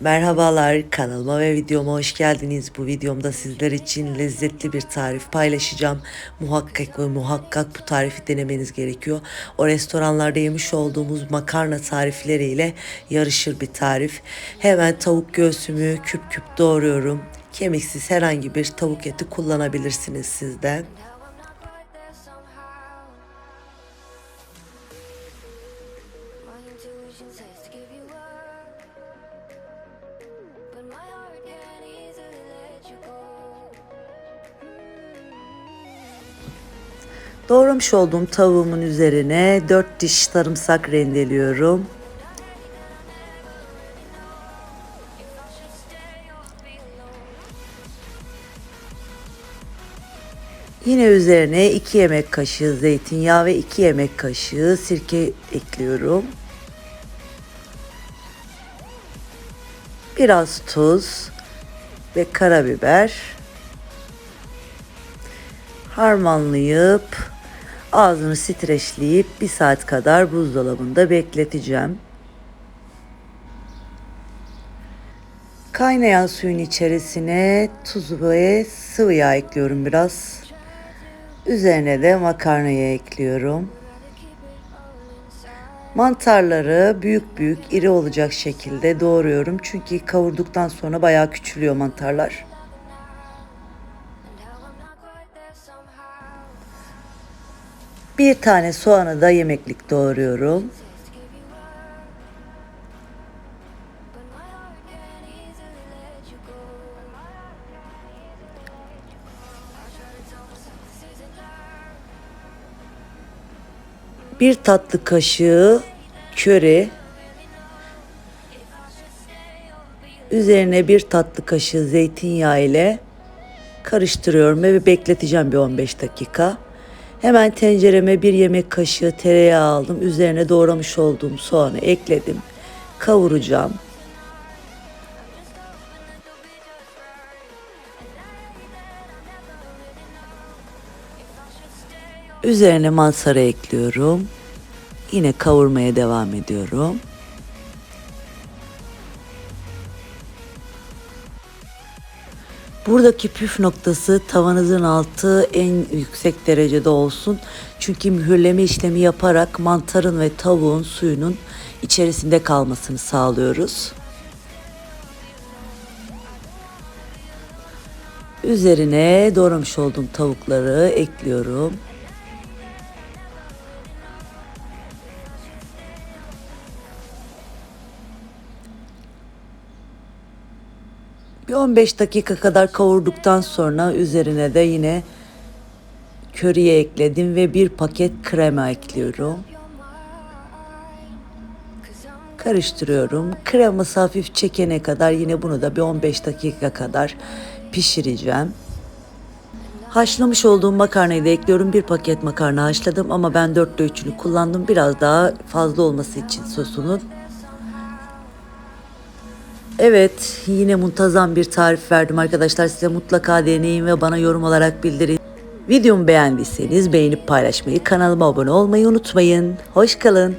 Merhabalar kanalıma ve videoma hoş geldiniz. Bu videomda sizler için lezzetli bir tarif paylaşacağım. Muhakkak ve muhakkak bu tarifi denemeniz gerekiyor. O restoranlarda yemiş olduğumuz makarna tarifleriyle yarışır bir tarif. Hemen tavuk göğsümü küp küp doğruyorum. Kemiksiz herhangi bir tavuk eti kullanabilirsiniz sizden. İntuition says to give you up, but my heart can't easily let you go. Doğramış olduğum tavuğumun üzerine 4 diş sarımsak rendeliyorum. Yine üzerine 2 yemek kaşığı zeytinyağı ve 2 yemek kaşığı sirke ekliyorum. Biraz tuz ve karabiber harmanlayıp ağzını streçleyip bir saat kadar buzdolabında bekleteceğim. Kaynayan suyun içerisine tuz ve sıvı yağ ekliyorum biraz. Üzerine de makarnayı ekliyorum. Mantarları büyük büyük iri olacak şekilde doğruyorum. Çünkü kavurduktan sonra bayağı küçülüyor mantarlar. Bir tane soğanı da yemeklik doğruyorum. 1 tatlı kaşığı köri, üzerine 1 tatlı kaşığı zeytinyağı ile karıştırıyorum ve bekleteceğim bir 15 dakika. Hemen tencereme bir yemek kaşığı tereyağı aldım. Üzerine doğramış olduğum soğanı ekledim. Kavuracağım. Üzerine manzara ekliyorum. Yine kavurmaya devam ediyorum. Buradaki püf noktası tavanızın altı en yüksek derecede olsun. Çünkü mühürleme işlemi yaparak mantarın ve tavuğun suyunun içerisinde kalmasını sağlıyoruz. Üzerine doğramış olduğum tavukları ekliyorum. Bir 15 dakika kadar kavurduktan sonra üzerine de yine köriye ekledim ve bir paket krema ekliyorum. Karıştırıyorum. Kreması hafif çekene kadar yine bunu da bir 15 dakika kadar pişireceğim. Haşlamış olduğum makarnayı da ekliyorum. Bir paket makarna haşladım ama ben 4'te 3'ünü kullandım. Biraz daha fazla olması için sosunun. Evet, yine muntazam bir tarif verdim arkadaşlar. Size mutlaka deneyin ve bana yorum olarak bildirin. Videomu beğendiyseniz beğenip paylaşmayı, kanalıma abone olmayı unutmayın. Hoş kalın.